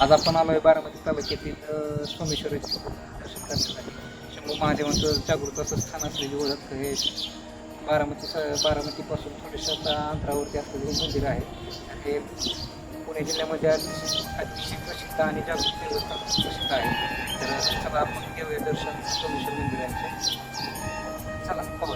आज आपण आलोय बारामती तालुक्यातील अ, सोमेश्वर दर्शन करण्यासाठी. शंभू महादेवांचं जागृत असं स्थान असलेली ओळख हे बारामती स बारामतीपासून थोड्याशा अंतरावरती असलेले हे मंदिर आहे. हे पुणे जिल्ह्यामध्ये अतिशय अतिशय प्रसिद्ध आणि जागृत देवस्थान प्रसिद्ध आहे. तर चला आपण घेऊया दर्शन सोमेश्वर मंदिराचे. चला पाहू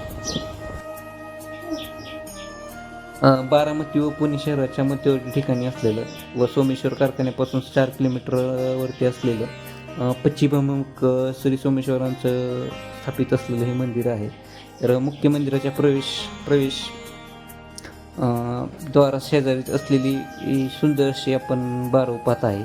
बारामती व पुणे शहराच्या मध्यवर्ती ठिकाणी असलेलं व सोमेश्वर कारखान्यापासून चार किलोमीटरवरती असलेलं पश्चिमामुख श्री सोमेश्वरांचं स्थापित असलेलं हे मंदिर आहे. तर मुख्य मंदिराच्या प्रवेश प्रवेश द्वारा शेजारीच असलेली ही सुंदर अशी आपण बारव पाहत आहे.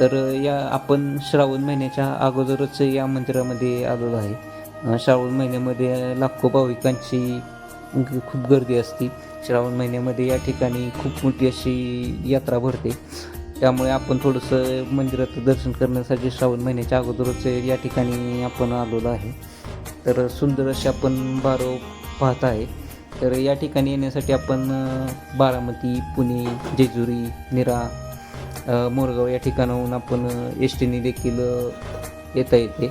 तर या आपण श्रावण महिन्याच्या अगोदरच या मंदिरामध्ये आलेलो आहे. श्रावण महिन्यामध्ये लाखो भाविकांची खूप गर्दी असते. श्रावण महिन्यामध्ये या ठिकाणी खूप मोठी अशी यात्रा भरते. त्यामुळे आपण थोडंसं मंदिरात दर्शन करण्यासाठी श्रावण महिन्याच्या अगोदरच या ठिकाणी आपण आलेलो आहे. तर सुंदर अशी आपण बारो पाहत आहे. तर या ठिकाणी येण्यासाठी आपण बारामती पुणे जेजुरी निरा मोरगाव या ठिकाणाहून आपण एस टीने देखील येता येते.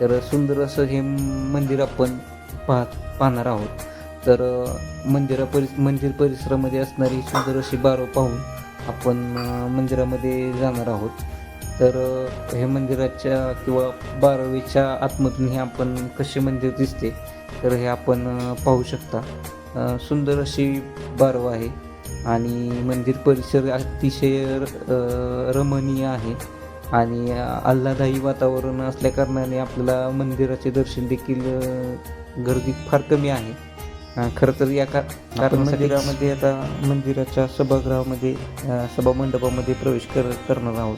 तर सुंदर असं हे मंदिर आपण पाहत पाहणार आहोत. तर मंदिरा परि मंदिर परिसरामध्ये असणारी सुंदर अशी बारव पाहून आपण मंदिरामध्ये जाणार आहोत. तर हे मंदिराच्या किंवा बारावीच्या आतमधून हे आपण कसे मंदिर दिसते तर हे आपण पाहू शकता. सुंदर अशी बारव आहे आणि मंदिर परिसर अतिशय रमणीय आहे आणि आल्हादायी वातावरण असल्याकारणाने आपल्याला मंदिराचे दर्शन देखील गर्दी फार कमी आहे. खरं तर या का कारण मंदिरामध्ये आता मंदिराच्या सभागृहामध्ये अ, सभामंडपामध्ये प्रवेश कर करणार आहोत.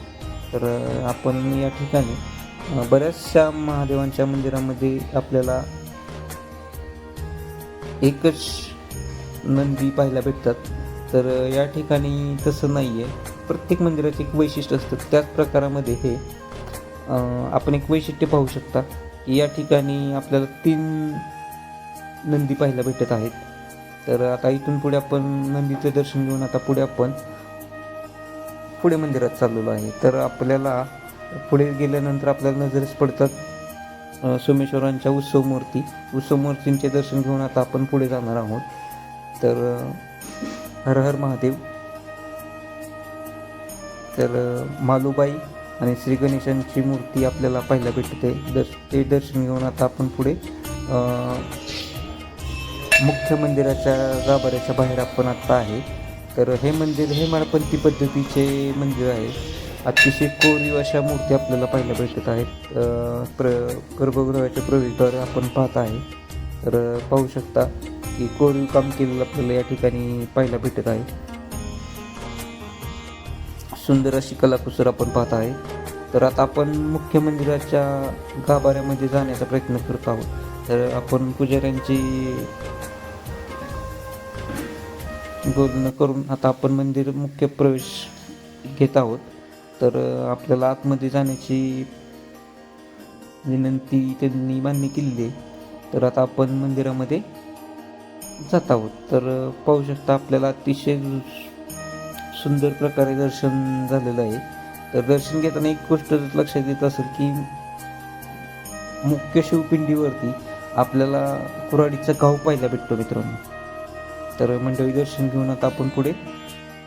तर आपण या ठिकाणी बऱ्याचशा महादेवांच्या मंदिरामध्ये आपल्याला एकच नंदी पाहायला भेटतात. तर या ठिकाणी तसं नाही आहे प्रत्येक मंदिराचे एक वैशिष्ट्य असतं. त्याच प्रकारामध्ये हे आपण एक वैशिष्ट्य पाहू शकता की या ठिकाणी आपल्याला तीन नंदी पाहायला भेटत आहेत. तर आता इथून पुढे आपण नंदीचं दर्शन घेऊन आता पुढे आपण पुढे मंदिरात चाललेलो आहे. तर आपल्याला पुढे गेल्यानंतर आपल्याला नजरेस पडतात सोमेश्वरांच्या उत्सव मूर्ती. उत्सव मूर्तींचे दर्शन घेऊन आता आपण पुढे जाणार आहोत. तर हर हर महादेव. तर मालूबाई आणि श्री गणेशांची मूर्ती आपल्याला पाहायला भेटते. दर्श ते दर्शन घेऊन आता आपण पुढे मुख्य मंदिराच्या गाभाऱ्याच्या बाहेर आपण आत्ता आहे. तर हे मंदिर हे माळपंथी पद्धतीचे मंदिर आहे. अतिशय कोरीव अशा मूर्ती आपल्याला पाहायला भेटत आहेत. प्र गर्भगृहाच्या प्रवेशद्वारे आपण पाहत आहे. तर पाहू शकता की कोरीव काम केलेलं आपल्याला या ठिकाणी पाहायला भेटत आहे. सुंदर अशी कलाकुसर आपण पाहत आहे. तर आता आपण मुख्य मंदिराच्या गाभाऱ्यामध्ये जाण्याचा प्रयत्न करत आहोत. तर आपण पुजाऱ्यांची बोलणं करून आता आपण मंदिर मुख्य प्रवेश घेत आहोत. तर आपल्याला आतमध्ये जाण्याची विनंती त्यांनी मान्य केलेली आहे. तर आता आपण मंदिरामध्ये जात आहोत. तर पाहू शकता आपल्याला अतिशय सुंदर प्रकारे दर्शन झालेलं आहे. तर दर्शन घेताना एक गोष्ट लक्षात येत असेल की मुख्य शिवपिंडीवरती आपल्याला कुऱ्हाडीचा गाव पाहायला भेटतो मित्रांनो. तर मंडळी दर्शन घेऊन आता आपण पुढे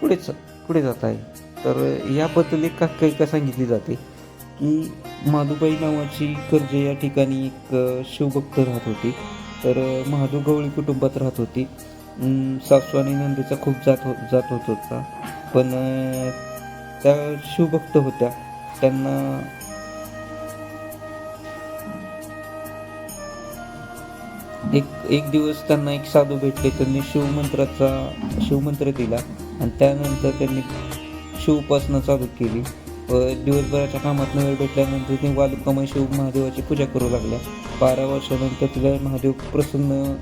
पुढेच पुढे जात आहे. तर याबद्दल एक आख्यायिका सांगितली जाते की माधुबाई नावाची कर्जे या ठिकाणी एक शिवभक्त राहत होती. तर महादू गवळी कुटुंबात राहत होती. सासू आणि नंदीचा खूप जात हो जात होत होता. पण त्या शिवभक्त होत्या. त्यांना एक एक दिवस त्यांना एक साधू भेटले त्यांनी शिवमंत्राचा शिवमंत्र दिला आणि त्यानंतर त्यांनी शिवोपासना चालू केली. व दिवसभराच्या कामात वेळ भेटल्यानंतर ते वालुकामय शिव महादेवाची पूजा करू लागल्या. बारा वर्षानंतर तिला महादेव प्रसन्न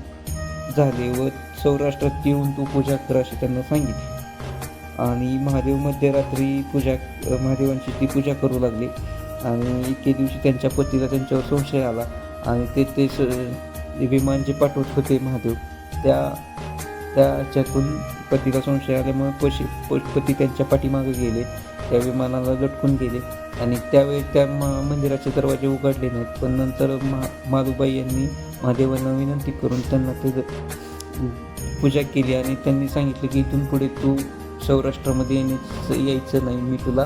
झाले व सौराष्ट्रात येऊन तू पूजा कर असे त्यांना सांगितले. आणि महादेव मध्यरात्री पूजा महादेवांची ती पूजा करू लागली. आणि एके दिवशी त्यांच्या पतीला त्यांच्यावर संशय आला. आणि ते ते स- विमान जे पाठवत होते महादेव त्या त्याच्यातून पतीला संशय आल्यामुळे पशी पती त्यांच्या पाठीमागे गेले त्या विमानाला लटकून गेले आणि त्यावेळी त्या मंदिराचे दरवाजे उघडले नाहीत. पण नंतर मा माधुबाई यांनी महादेवांना विनंती करून त्यांना ते पूजा केली आणि त्यांनी सांगितलं की इथून पुढे तू सौराष्ट्रामध्ये येण्याचं यायचं नाही. मी तुला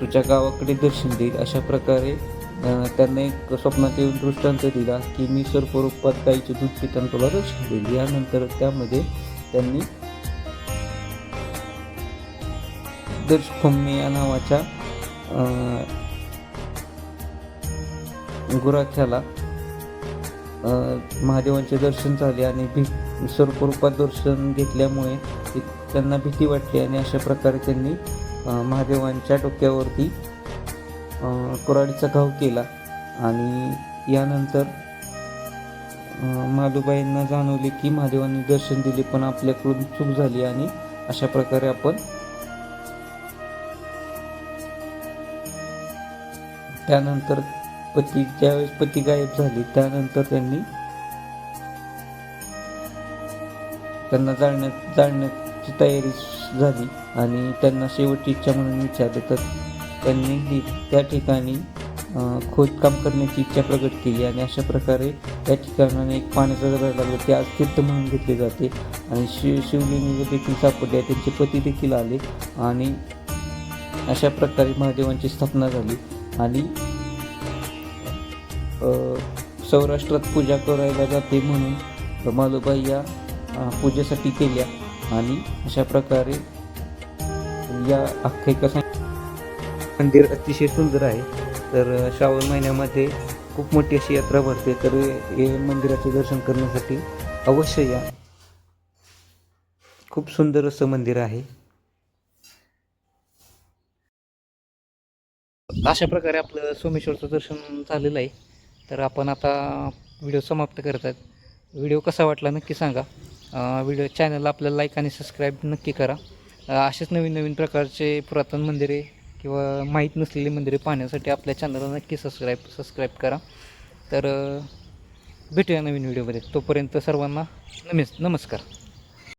तुझ्या गावाकडे दर्शन देईल. अशा प्रकारे त्यांना एक स्वप्नात येऊन दृष्टांत दिला की मी सर्वरूपात गाईचे दूध पिताना तुला दर्शन यानंतर त्यामध्ये त्यांनी दर्शखोम्मी या नावाच्या गुराख्याला महादेवांचे दर्शन झाले आणि भी स्वरूपात दर्शन घेतल्यामुळे त्यांना भीती वाटली आणि अशा प्रकारे त्यांनी महादेवांच्या डोक्यावरती कुऱ्हाडीचा घाव केला आणि यानंतर अं, माधुबाईंना जाणवले की महादेवांनी दर्शन दिले पण आपल्याकडून चूक झाली आणि अशा प्रकारे आपण त्यानंतर पती ज्यावेळेस पती गायब झाली त्यानंतर त्यांनी त्यांना जाळण्यात जाळण्याची तयारी झाली आणि त्यांना शेवटची इच्छा म्हणून विचारले तर त्यांनी ही त्या ठिकाणी खोदकाम करण्याची इच्छा प्रकट केली आणि अशा प्रकारे त्या ठिकाणाने एक पाण्याचा जरा लागला. ते आज तीर्थ म्हणून घेतले जाते आणि शिव शिवलिंग देखील सापडले त्यांचे पती देखील आले आणि अशा प्रकारे महादेवांची स्थापना झाली आणि सौराष्ट्रात पूजा करायला जाते म्हणून मालुबाई या पूजेसाठी केल्या आणि अशा प्रकारे या आख्यायिका मंदिर अतिशय सुंदर आहे. तर श्रावण महिन्यामध्ये खूप मोठी अशी यात्रा भरते. तर हे मंदिराचे दर्शन करण्यासाठी अवश्य या. खूप सुंदर असं मंदिर आहे. अशा प्रकारे आपलं सोमेश्वरचं दर्शन झालेलं आहे. तर आपण आता व्हिडिओ समाप्त करत आहेत व्हिडिओ कसा वाटला नक्की सांगा. व्हिडिओ चॅनलला आपल्याला लाईक आणि सबस्क्राईब नक्की करा. असेच नवीन नवीन प्रकारचे पुरातन मंदिरे किंवा माहीत नसलेली मंदिरे पाहण्यासाठी आपल्या चॅनलला नक्की सबस्क्राईब सबस्क्राईब करा. तर भेटूया नवीन व्हिडिओमध्ये तोपर्यंत सर्वांना नमेस नमस्कार.